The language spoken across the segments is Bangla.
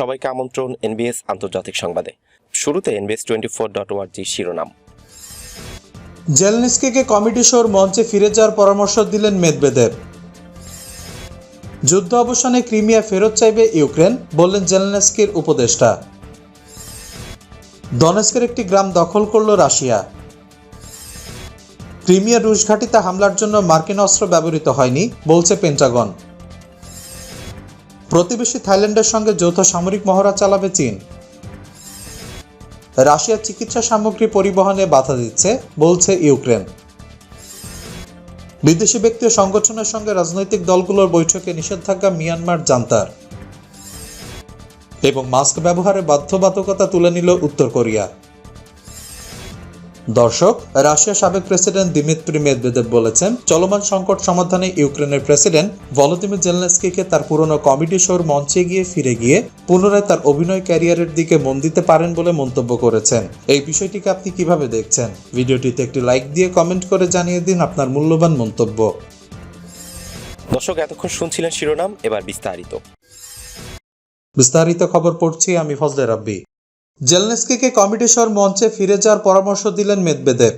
সবাইকে আমন্ত্রণ এনবিএস আন্তর্জাতিক সংবাদে। শুরুতে এনবিএস টোয়েন্টি ফোর ডট ওয়ার্জি শিরোনাম। জেলনিস্কিকে কমিটি শোর মঞ্চে ফিরে যাওয়ার পরামর্শ দিলেন মেদবেদেব যুদ্ধ অবসানে ক্রিমিয়া ফেরত চাইবে ইউক্রেন, বললেন জেলনেস্কির উপদেষ্টা। দনেস্কের একটি গ্রাম দখল করল রাশিয়া। ক্রিমিয়া রুশ ঘাঁটিতে হামলার জন্য মার্কিন অস্ত্র ব্যবহৃত হয়নি, বলছে পেন্টাগন। প্রতিবেশী থাইল্যান্ডের সঙ্গে যৌথ সামরিক মহড়া চালাবে চীন। রাশিয়া চিকিৎসা সামগ্রী পরিবহনে বাধা দিচ্ছে, বলছে ইউক্রেন। বিদেশি ব্যক্তি সংগঠনের সঙ্গে রাজনৈতিক দলগুলোর বৈঠকে নিষেধাজ্ঞা মিয়ানমার জান্তার। এবং মাস্ক ব্যবহারে বাধ্যবাধকতা তুলে নিল উত্তর কোরিয়া। দর্শক রাশিয়ার সাবেক প্রেসিডেন্ট দিমিত্রি মেদভেদেব বলেছেন চলমান সংকট সমাধানে ইউক্রেনের প্রেসিডেন্ট ভলোদিমির জেলনেস্কিকে তার পুরনো কমেডি শোর মঞ্চে গিয়ে ফিরে গিয়ে পুনরায় তার অভিনয় ক্যারিয়ারের দিকে মন দিতে পারেন বলে মন্তব্য করেছেন। এই বিষয়টিকে আপনি কীভাবে দেখছেন? ভিডিওটিতে একটি লাইক দিয়ে কমেন্ট করে জানিয়ে দিন আপনার মূল্যবান মন্তব্য। দর্শক এতক্ষণ শুনছিলেন শিরোনাম এবার বিস্তারিত। বিস্তারিত খবর পড়ছি আমি ফজলে রাব্বি। জেলনেস্কিকে কমিটি শোর মঞ্চে ফিরে যাওয়ার পরামর্শ দিলেন মেদবেদেব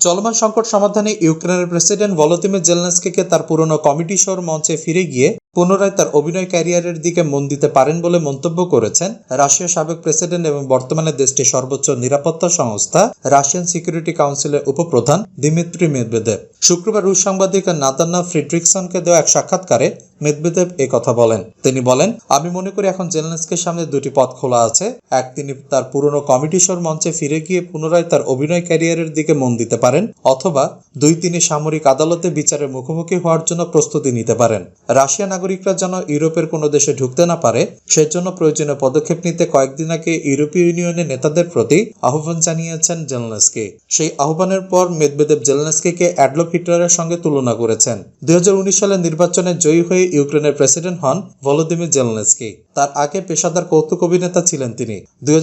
চলমান সংকট সমাধানে ইউক্রেনের প্রেসিডেন্ট ভলোদিমির জেলনেস্কিকে তার পুরনো কমিটি শোর মঞ্চে ফিরে গিয়ে পুনরায় তার অভিনয় ক্যারিয়ারের দিকে মন দিতে পারেন বলে মন্তব্য করেছেন রাশিয়ার সাবেক প্রেসিডেন্ট এবং বর্তমানে দেশটির সর্বোচ্চ নিরাপত্তা সংস্থা রাশিয়ান সিকিউরিটি কাউন্সিলের উপপ্রধান দিমিত্রি মেদবেদেব শুক্রবার রুশ সাংবাদিক নাতান্না ফ্রিড্রিকসনকে দেওয়া এক সাক্ষাৎকারে মেদবেদেব এ কথা বলেন। তিনি বলেন, আমি মনে করি এখন জেলেনস্কের সামনে দুটি পথ খোলা আছে। এক, তিনি তার পুরনো কমিটি মঞ্চে ফিরে গিয়ে পুনরায় তার অভিনয় ক্যারিয়ারের দিকে মন দিতে পারেন, অথবা দুই, তিনি সামরিক আদালতে বিচারের মুখোমুখি হওয়ার জন্য প্রস্তুতি নিতে পারেন। রাশিয়া নাগরিকরা যেন ইউরোপের কোনো দেশে ঢুকতে না পারে, সেজন্য প্রয়োজনীয় পদক্ষেপ নিতে কয়েকদিন আগে ইউরোপীয় ইউনিয়নের নেতাদের প্রতি আহ্বান জানিয়েছেন জেলনেস্কি। সেই আহ্বানের পর মেদবেদেব জেলনেস্কিকে অ্যাডলফ হিটলারের সঙ্গে তুলনা করেছেন। দুই সালের নির্বাচনে জয়ী হয়ে ইউক্রেনের প্রেসিডেন্ট হন ভলোদিমির জেলনেস্কি। তার আগে পেশাদার কৌতুক অভিনেতা ছিলেন তিনি। দুই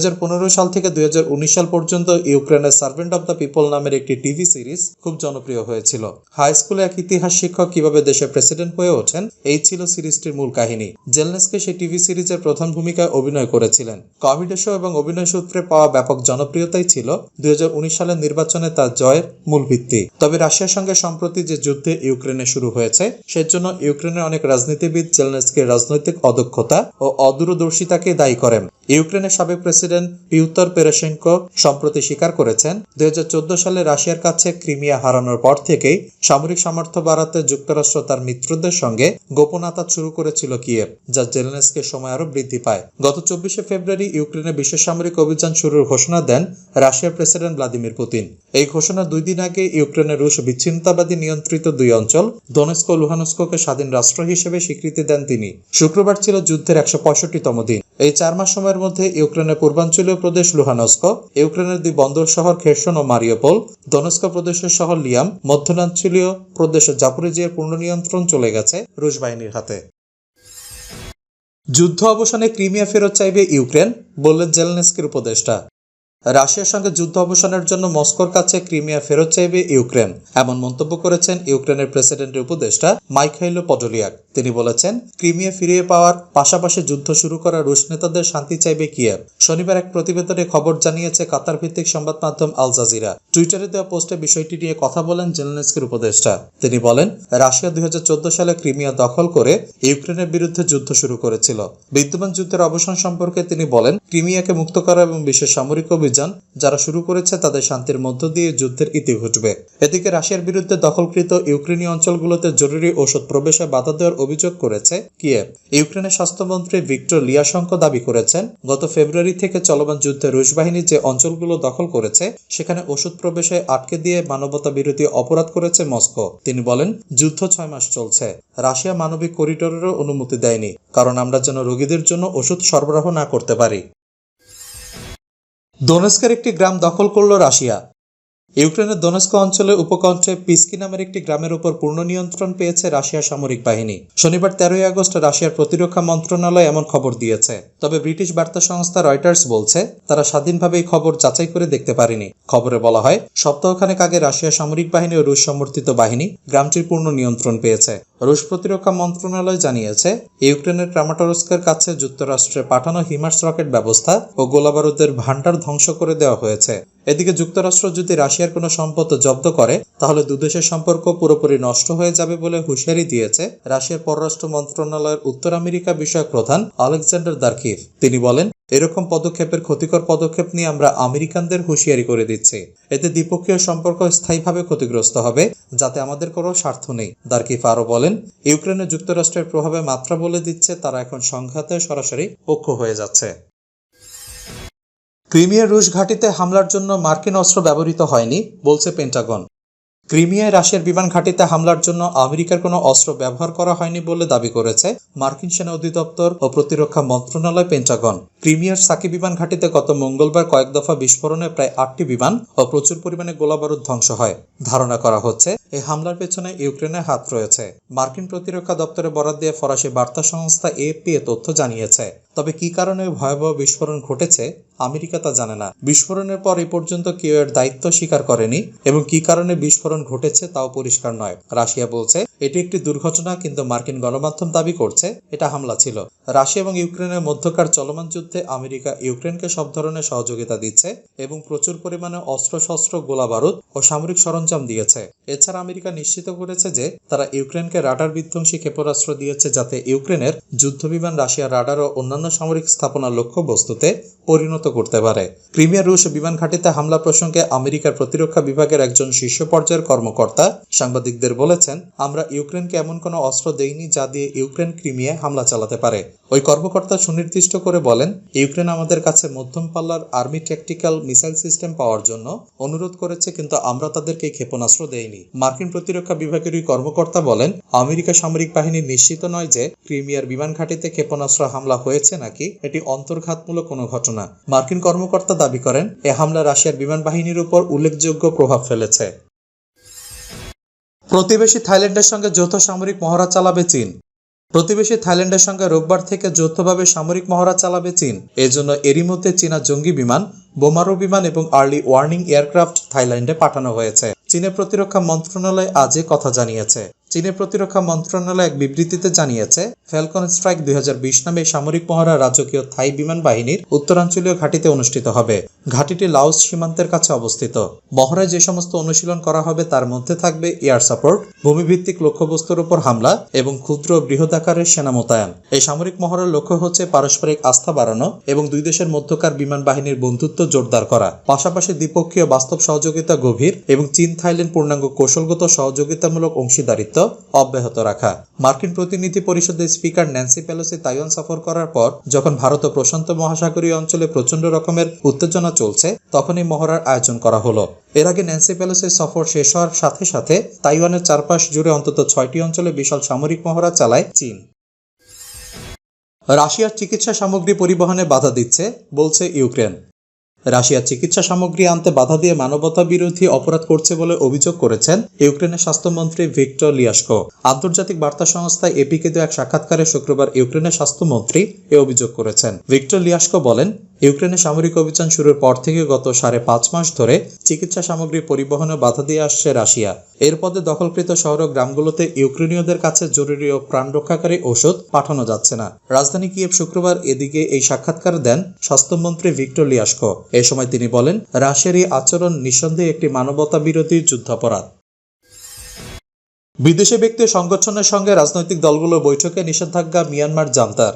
সাল থেকে দুই সাল পর্যন্ত ইউক্রেনের সার্ভেন্ট অব দ্য পিপল নামের একটি টিভি সিরিজ খুব জনপ্রিয় হয়েছিল। হাই স্কুলে এক ইতিহাস শিক্ষক কীভাবে দেশের প্রেসিডেন্ট হয়ে ওঠেন, এই ছিল সিরিজটির মূল কাহিনী। জেলনেসকে সেই টিভি সিরিজের প্রধান ভূমিকায় অভিনয় করেছিলেন। কমেডি শো এবং অভিনয় সূত্রে পাওয়া ব্যাপক জনপ্রিয়তাই ছিল দুই হাজার উনিশ সালের নির্বাচনে তার জয়ের মূল ভিত্তি। তবে রাশিয়ার সঙ্গে সম্প্রতি যে যুদ্ধে ইউক্রেনে শুরু হয়েছে, সেজন্য ইউক্রেনের অনেক রাজনীতিবিদ জেলনেসকের রাজনৈতিক অদক্ষতা ও অদূরদর্শিতাকে দায়ী করেন। ইউক্রেনের সাবেক প্রেসিডেন্ট পিউতর পেরেশেঙ্কো সম্প্রতি স্বীকার করেছেন, দুই সালে রাশিয়ার কাছে ক্রিমিয়া হারানোর পর থেকেই সামরিক সামর্থ্য বাড়াতে যুক্তরাষ্ট্র তার মিত্রদের সঙ্গে গোপন আতাত শুরু করেছিল কিয়েভ, যা জেলেনেসকে সময় আরও বৃদ্ধি পায়। গত চব্বিশে ফেব্রুয়ারি ইউক্রেনে বিশেষ সামরিক অভিযান শুরুর ঘোষণা দেন রাশিয়ার প্রেসিডেন্ট ভ্লাদিমির পুতিন। এই ঘোষণা দুই দিন আগে ইউক্রেনের রুশ বিচ্ছিন্নতাবাদী নিয়ন্ত্রিত দুই অঞ্চল, দনেস্ক লুহানস্কোকে স্বাধীন রাষ্ট্র হিসেবে স্বীকৃতি দেন তিনি। শুক্রবার ছিল যুদ্ধের একশো পঁয়ষট্টিতম দিন। এই চার মাস সময়ের মধ্যে ইউক্রেনের পূর্বাঞ্চলীয় প্রদেশ লুহানস্ক, ইউক্রেনের দুই বন্দর শহর খেরসন ও মারিওপোল, দনস্ক প্রদেশের শহর লিয়াম, মধ্যনাঞ্চলীয় প্রদেশ জাপুরিজিয়ার পূর্ণ নিয়ন্ত্রণ চলে গেছে রুশ বাহিনীর হাতে। যুদ্ধ অবসানে ক্রিমিয়া ফেরত চাইবে ইউক্রেন, বললেন জেলনেস্কির উপদেষ্টা। রাশিয়ার সঙ্গে যুদ্ধ অবসানের জন্য মস্কোর কাছে ক্রিমিয়া ফেরত চাইবে ইউক্রেন। এমন মন্তব্য করেছেন ইউক্রেনের প্রেসিডেন্টের উপদেষ্টা মাইখাইলো পডোলিয়াক। তিনি বলেছেন, ক্রিমিয়া ফিরিয়ে পাওয়ার পাশাপাশি যুদ্ধ শুরু করা রুশ নেতাদের শান্তি চাইবে কিয়েভ। শনিবার এক প্রতিবেদনে খবর জানিয়েছে কাতার ভিত্তিক সংবাদ মাধ্যম আল জাজিরা। টুইটারে দেওয়া পোস্টে বিষয়টি নিয়ে কথা বলেন জেলেনস্কির উপদেষ্টা। তিনি বলেন, রাশিয়া দুই হাজার চোদ্দ সালে ক্রিমিয়া দখল করে ইউক্রেনের বিরুদ্ধে যুদ্ধ শুরু করেছিল। বিদ্যমান যুদ্ধের অবসান সম্পর্কে তিনি বলেন, ক্রিমিয়াকে মুক্ত করা এবং বিশ্বের সামরিক অভিযান যারা শুরু করেছে তাদের শান্তির মধ্য দিয়ে যুদ্ধের ইতি ঘটবে এদিকে রাশিয়ার বিরুদ্ধে দখলকৃত ইউক্রেনীয় অঞ্চলগুলোতে জরুরি ঔষধ প্রবেশে বাধা দেওয়ার অভিযোগ করেছে কিয়েভ। ইউক্রেনের স্বাস্থ্যমন্ত্রী ভিক্টর লিয়াশঙ্ক দাবি করেছেন, গত ফেব্রুয়ারি থেকে চলমান যুদ্ধে রুশ বাহিনী যে অঞ্চলগুলো দখল করেছে, সেখানে ওষুধ প্রবেশে আটকে দিয়ে মানবতা বিরোধী অপরাধ করেছে মস্কো। তিনি বলেন, যুদ্ধ ছয় মাস চলছে। রাশিয়া মানবিক করিডোরেরও অনুমতি দেয়নি, কারণ আমরা যেন রোগীদের জন্য ওষুধ সরবরাহ না করতে পারি। দোনেস্কের একটি গ্রাম দখল করল রাশিয়া। ইউক্রেনের দোনেস্কো অঞ্চলের উপকণ্ঠে পিস্কি নামের একটি গ্রামের উপর পূর্ণ নিয়ন্ত্রণ পেয়েছে রাশিয়ার সামরিক বাহিনী। শনিবার তেরোই আগস্ট রাশিয়ার প্রতিরক্ষা মন্ত্রণালয় এমন খবর দিয়েছে। তবে ব্রিটিশ বার্তা সংস্থা রয়টার্স বলছে, তারা স্বাধীনভাবে এই খবর যাচাই করে দেখতে পারেনি। খবরে বলা হয়, সপ্তাহখানেক আগে রাশিয়ার সামরিক বাহিনী ও রুশ সমর্থিত বাহিনী গ্রামটির পূর্ণ নিয়ন্ত্রণ পেয়েছে। রুশ প্রতিরক্ষা মন্ত্রণালয় জানিয়েছে, ইউক্রেনের ক্রামাটরস্কের কাছে যুক্তরাষ্ট্রে পাঠানো হিমার্স রকেট ব্যবস্থা ও গোলাবারুদের ভান্ডার ধ্বংস করে দেওয়া হয়েছে। এদিকে যুক্তরাষ্ট্র যদি রাশিয়ার কোনো সম্পদ জব্দ করে, তাহলে দুদেশের সম্পর্ক পুরোপুরি নষ্ট হয়ে যাবে বলে হুঁশিয়ারি দিয়েছে রাশিয়ার পররাষ্ট্র মন্ত্রণালয়ের উত্তর আমেরিকা বিষয়ক প্রধান আলেকজান্ডার দার্কিভ তিনি বলেন, এরকম পদক্ষেপের ক্ষতিকর পদক্ষেপ নিয়ে আমরা আমেরিকানদের হুঁশিয়ারি করে দিচ্ছি। এতে দ্বিপক্ষীয় সম্পর্ক স্থায়ীভাবে ক্ষতিগ্রস্ত হবে, যাতে আমাদের কোনো স্বার্থ নেই। দার্কিফ আরও বলেন, ইউক্রেনে যুক্তরাষ্ট্রের প্রভাবে মাত্রা বলে দিচ্ছে, তারা এখন সংঘাতে সরাসরি পক্ষ হয়ে যাচ্ছে। ক্রিমিয়ার রুশ ঘাঁটিতে হামলার জন্য মার্কিন অস্ত্র ব্যবহৃত হয়নি, বলছে পেন্টাগন। ক্রিমিয়ায় রাশিয়ার বিমান ঘাঁটিতে হামলার জন্য আমেরিকার কোনো অস্ত্র ব্যবহার করা হয়নি বলে দাবি করেছে মার্কিন সেনা অধিদপ্তর ও প্রতিরক্ষা মন্ত্রণালয় পেন্টাগন। ক্রিমিয়ার সাকি বিমান ঘাঁটিতে গত মঙ্গলবার কয়েক দফা বিস্ফোরণে প্রায় আটটি বিমান ও প্রচুর পরিমাণে গোলাবারুদ ধ্বংস হয়। ধারণা করা হচ্ছে এই হামলার পেছনে ইউক্রেনের হাত রয়েছে। মার্কিন প্রতিরক্ষা দপ্তরে বরাদ দিয়ে ফরাসি বার্তা সংস্থা এএফপি এ তথ্য জানিয়েছে। তবে কি কারণে ভয়াবহ বিস্ফোরণ ঘটেছে, আমেরিকা তা জানে না। বিস্ফোরণের পর এ পর্যন্ত কেউ এর দায়িত্ব স্বীকার করেনি এবং কি কারণে বিস্ফোরণ ঘটেছে তাও পরিষ্কার নয়। রাশিয়া বলছে এটি একটি দুর্ঘটনা কিন্তু মার্কিন গণমাধ্যম দাবি করছে, এটা হামলা ছিল। রাশিয়া এবং ইউক্রেনের মধ্যকার চলমান যুদ্ধে আমেরিকা ইউক্রেনকে সব ধরনের সহযোগিতা দিচ্ছে এবং প্রচুর পরিমাণে অস্ত্রশস্ত্র, গোলাবারুদ ও সামরিক সরঞ্জাম দিয়েছে। এছাড়া আমেরিকা নিশ্চিত করেছে যে তারা ইউক্রেনকে রাডার বিধ্বংসী ক্ষেপণাস্ত্র দিয়েছে যাতে ইউক্রেনের যুদ্ধবিমান রাশিয়ার রাডার ও অন্যান্য সামরিক স্থাপনার লক্ষ্যবস্তুতে পরিণত করতে পারে। ক্রিমিয়া রুশ বিমান ঘাঁটিতে হামলা প্রসঙ্গে আমেরিকার প্রতিরক্ষা বিভাগের একজন শীর্ষ পর্যায়ের কর্মকর্তা সাংবাদিকদের বলেছেন, আমরা ইউক্রেনকে এমন কোনো অস্ত্র দেইনি যা দিয়ে ইউক্রেন ক্রিমিয়ায় হামলা চালাতে পারে। ওই কর্মকর্তা সুনির্দিষ্ট করে বলেন, ইউক্রেন আমাদের কাছে মধ্যম পাল্লার আর্মি ট্যাকটিক্যাল মিসাইল সিস্টেম পাওয়ার জন্য অনুরোধ করেছে, কিন্তু আমরা তাদেরকে ক্ষেপণাস্ত্র দেইনি। মার্কিন প্রতিরক্ষা বিভাগের ওই কর্মকর্তা বলেন, আমেরিকা সামরিক বাহিনী নিশ্চিত নয় যে ক্রিমিয়ার বিমান ঘাঁটিতে ক্ষেপণাস্ত্র হামলা হয়েছে নাকি, এটি অন্তর্ঘাতমূলক কোনো ঘটনা। মার্কিন কর্মকর্তা দাবি করেন, এ হামলা রাশিয়ার বিমান বাহিনীর উপর উল্লেখযোগ্য প্রভাব ফেলেছে। প্রতিবেশী থাইল্যান্ডের সঙ্গে যৌথ সামরিক মহড়া চালাবে চীন। প্রতিবেশী থাইল্যান্ডের সঙ্গে রোববার থেকে যৌথভাবে সামরিক মহড়া চালাবে চীন। এজন্য এরই মধ্যে চীনা জঙ্গি বিমান, বোমারু বিমান এবং আর্লি ওয়ার্নিং এয়ারক্রাফট থাইল্যান্ডে পাঠানো হয়েছে। চীনের প্রতিরক্ষা মন্ত্রণালয় আজ কথা জানিয়েছে। চীনের প্রতিরক্ষা মন্ত্রণালয় এক বিবৃতিতে জানিয়েছে, ফ্যালকন স্ট্রাইক দুই হাজার বিশ নামে সামরিক মহড়া রাজকীয় থাই বিমান বাহিনীর উত্তরাঞ্চলীয় ঘাঁটিতে অনুষ্ঠিত হবে। ঘাঁটিটি লাওস সীমান্তের কাছে অবস্থিত। মহড়ায় যে সমস্ত অনুশীলন করা হবে তার মধ্যে থাকবে এয়ার সাপোর্ট, ভূমিভিত্তিক লক্ষ্যবস্তুর উপর হামলা এবং ক্ষুদ্র বৃহৎ আকারের সেনা মোতায়েন। এই সামরিক মহড়ার লক্ষ্য হচ্ছে পারস্পরিক আস্থা বাড়ানো এবং দুই দেশের মধ্যকার বিমান বাহিনীর বন্ধুত্ব জোরদার করা। পাশাপাশি দ্বিপক্ষীয় বাস্তব সহযোগিতা গভীর এবং চীন থাইল্যান্ড পূর্ণাঙ্গ কৌশলগত সহযোগিতামূলক অংশীদারিত্ব অব্যাহত রাখা। মার্কিন প্রতিনিধি পরিষদের স্পিকার ন্যান্সি পেলোসি তাইওয়ান সফর করার পর যখন ভারত ও প্রশান্ত মহাসাগরীয় অঞ্চলে প্রচণ্ড রকমের উত্তেজনা চলছে তখন এই মহড়ার আয়োজন করা হলো। এর আগে ন্যান্সি পেলোসির সফর শেষ হওয়ার সাথে সাথে তাইওয়ানের চারপাশ জুড়ে অন্তত ছয়টি অঞ্চলে বিশাল সামরিক মহড়া চালায় চীন। রাশিয়ার চিকিৎসা সামগ্রী পরিবহনে বাধা দিচ্ছে, বলছে ইউক্রেন। রাশিয়ার চিকিৎসা সামগ্রী আনতে বাধা দিয়ে মানবতা বিরোধী অপরাধ করছে বলে অভিযোগ করেছেন ইউক্রেনের স্বাস্থ্যমন্ত্রী ভিক্টর লিয়াসকো আন্তর্জাতিক বার্তা সংস্থা এপিকে দেওয়া এক সাক্ষাৎকারে শুক্রবার ইউক্রেনের স্বাস্থ্যমন্ত্রী এ অভিযোগ করেছেন। ভিক্টর লিয়াসকো বলেন ইউক্রেনে সামরিক অভিযান শুরুর পর থেকে গত সাড়ে পাঁচ মাস ধরে চিকিৎসা সামগ্রী পরিবহনে বাধা দিয়ে আসছে রাশিয়া। এর পদে দখলকৃত শহর ও গ্রামগুলোতে ইউক্রেনীয়দের কাছে জরুরি ও প্রাণ রক্ষাকারী ওষুধ পাঠানো যাচ্ছে না। রাজধানী কিয়েভ শুক্রবার এদিকে এই সাক্ষাৎকার দেন স্বাস্থ্যমন্ত্রী ভিক্টর লিয়াসকো। এ সময় তিনি বলেন, রাশিয়ার এই আচরণ নিঃসন্দেহে একটি মানবতা বিরোধী যুদ্ধাপরাধ। বিদেশি ব্যক্তি সংগঠনের সঙ্গে রাজনৈতিক দলগুলোর বৈঠকে নিষেধাজ্ঞা মিয়ানমার জান্তার।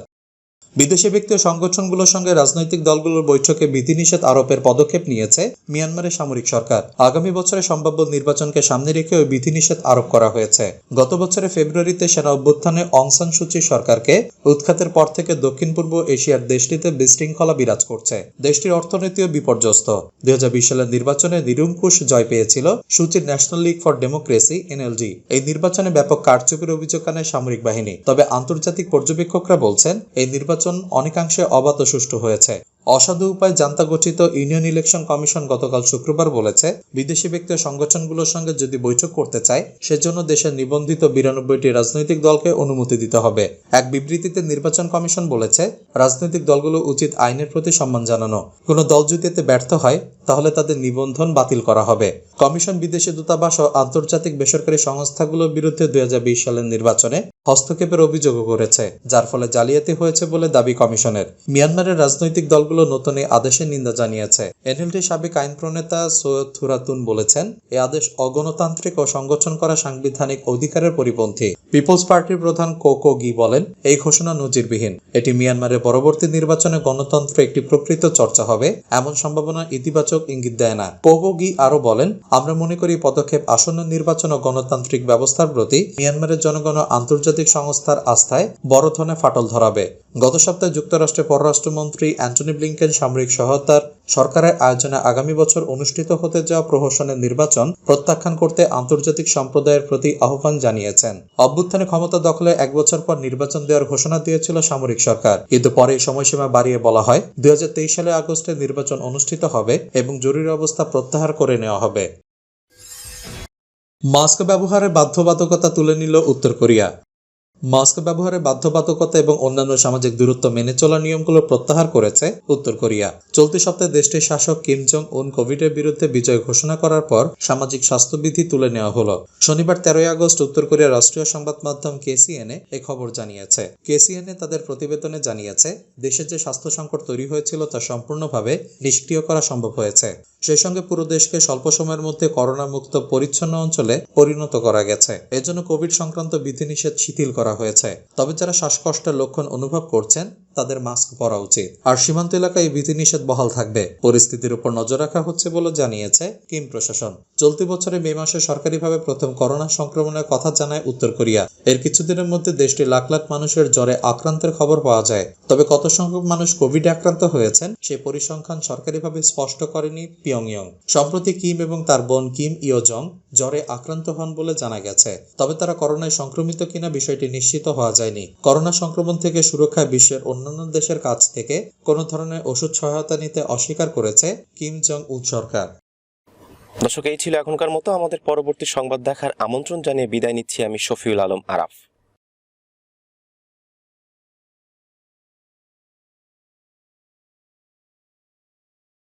বিদেশি ব্যক্তি ও সংগঠনগুলোর সঙ্গে রাজনৈতিক দলগুলোর বৈঠকে বিধিনিষেধ আরোপের পদক্ষেপ নিয়েছে মিয়ানমারের সামরিক সরকার। আগামী বছরে সম্ভাব্য নির্বাচনকে সামনে রেখে ওই বিধিনিষেধ আরোপ করা হয়েছে। গত বছরের ফেব্রুয়ারিতে সেনা অভ্যুত্থানে অংসান সূচি সরকারকে উৎখাতের পর থেকে দক্ষিণ পূর্ব এশিয়ার দেশটিতে বিশৃঙ্খলা বিরাজ করছে। দেশটির অর্থনীতিও বিপর্যস্ত। দুই হাজার বিশ সালের নির্বাচনে নিরঙ্কুশ জয় পেয়েছিল সূচির national league for democracy, NLD. এই নির্বাচনে ব্যাপক কারচুপির অভিযোগ আনে সামরিক বাহিনী। তবে আন্তর্জাতিক পর্যবেক্ষকরা বলছেন, এই নির্বাচন অনেকাংশে অবাধ সুষ্ঠু হয়েছে। অসাধু উপায় জান্তা গঠিত ইউনিয়ন ইলেকশন কমিশন গতকাল শুক্রবার বলেছে, বিদেশি ব্যক্তি সংগঠনগুলোর সঙ্গে যদি বৈঠক করতে চায়, সেজন্য দেশের নিবন্ধিত বিরানব্বইটি রাজনৈতিক দলকে অনুমতি দিতে হবে। এক বিবৃতিতে নির্বাচন কমিশন বলেছে, রাজনৈতিক দলগুলো উচিত আইনের প্রতি সম্মান জানানো। কোনো দল যদি এতে ব্যর্থ হয়, তাহলে তাদের নিবন্ধন বাতিল করা হবে। কমিশন বিদেশি দূতাবাস ও আন্তর্জাতিক বেসরকারি সংস্থাগুলোর বিরুদ্ধে দুই হাজার বিশ সালের নির্বাচনে হস্তক্ষেপের অভিযোগও করেছে, যার ফলে জালিয়াতি হয়েছে বলে দাবি কমিশনের। মিয়ানমারের রাজনৈতিক দলগুলো নতুন এই আদেশের নিন্দা জানিয়েছে। এনএলটি সাবেক আইন প্রণেতা সৈয়দ থুরাতুন বলেছেন, এই আদেশ অগণতান্ত্রিক ও সংগঠন করা সাংবিধানিক অধিকারের পরিপন্থী। পিপলস পার্টির প্রধান কোকো গি বলেন, এই ঘোষণা নজিরবিহীন। এটি মিয়ানমারের পরবর্তী নির্বাচনে গণতন্ত্র একটি প্রকৃত চর্চা হবে, এমন সম্ভাবনা ইতিবাচক ইঙ্গিত দেয় না। কোকো গি আরও বলেন, আমরা মনে করি পদক্ষেপ আসন্ন নির্বাচন ও গণতান্ত্রিক ব্যবস্থার প্রতি মিয়ানমারের জনগণ আন্তর্জাতিক সংস্থার আস্থায় বড় ধরনের ফাটল ধরাবে। গত সপ্তাহে যুক্তরাষ্ট্রের পররাষ্ট্রমন্ত্রী অ্যান্টনি ব্লিংকেন সামরিক সহায়তার সরকারের আয়োজনে আগামী বছর অনুষ্ঠিত হতে যাওয়া প্রহসনের নির্বাচন প্রত্যাখ্যান করতে আন্তর্জাতিক সম্প্রদায়ের প্রতি আহ্বান জানিয়েছেন। অভ্যুত্থানে ক্ষমতা দখলে এক বছর পর নির্বাচন দেওয়ার ঘোষণা দিয়েছিল সামরিক সরকার। কিন্তু পরে সময়সীমা বাড়িয়ে বলা হয়, দুই হাজার তেইশ সালে আগস্টে নির্বাচন অনুষ্ঠিত হবে এবং জরুরি অবস্থা প্রত্যাহার করে নেওয়া হবে। মাস্ক ব্যবহারের বাধ্যবাধকতা তুলে নিল উত্তর কোরিয়া। মাস্ক ব্যবহারের বাধ্যবাধকতা এবং অন্যান্য সামাজিক দূরত্ব মেনে চলার নিয়মগুলো প্রত্যাহার করেছে উত্তর কোরিয়া। চলতি সপ্তাহে দেশটির শাসক কিম জং উন কোভিডের বিরুদ্ধে বিজয় ঘোষণা করার পর সামাজিক স্বাস্থ্যবিধি তুলে নেওয়া হলো। শনিবার তেরোই আগস্ট উত্তর কোরিয়ার রাষ্ট্রীয় সংবাদ মাধ্যম কেসিএনএ এই খবর জানিয়েছে। কেসিএনএ তাদের প্রতিবেদনে জানিয়েছে দেশে যে স্বাস্থ্য সংকট তৈরি হয়েছিল তা সম্পূর্ণভাবে নিষ্ক্রিয় করা সম্ভব হয়েছে। সেই সঙ্গে পুরো দেশকে স্বল্প সময়ের মধ্যে করোনা মুক্ত পরিচ্ছন্ন অঞ্চলে পরিণত করা গেছে। এজন্য কোভিড সংক্রান্ত বিধিনিষেধ শিথিল করা হয়েছে। তবে যারা শ্বাসকষ্টের লক্ষণ অনুভব করছেন তাদের মাস্ক পরা উচিত। আর সীমান্ত এলাকায় বিধিনিষেধ বহাল থাকবে। পরিস্থিতির উপর নজর রাখা হচ্ছে বলে জানিয়েছে কিম প্রশাসন। চলতি বছরে মে মাসে সরকারিভাবে প্রথম করোনা সংক্রমণের কথা জানায় উত্তর কোরিয়া। এর কিছুদিনের মধ্যে দেশটি লাখ লাখ মানুষের জ্বরে আক্রান্তের খবর পাওয়া যায়। তবে কত সংখ্যক মানুষ কোভিড আক্রান্ত হয়েছেন, সে পরিসংখ্যান সরকারিভাবে স্পষ্ট করেনি পিয়ংইয়ং। সম্প্রতি কিম এবং তার বোন কিম ইয়োজং জ্বরে আক্রান্ত হন বলে জানা গেছে। তবে তারা করোনায় সংক্রমিত কিনা বিষয়টি নিশ্চিত হওয়া যায়নি। করোনা সংক্রমণ থেকে সুরক্ষায় বিশ্বের অন্যান্য দেশের কাছ থেকে কোনো ধরনের ওষুধ সহায়তা নিতে অস্বীকার করেছে কিম জং উন সরকার। দর্শক, এই ছিল এখনকার মতো। আমাদের পরবর্তী সংবাদ দেখার আমন্ত্রণ জানিয়ে বিদায় নিচ্ছি আমি শফিউল আলম আরাফ।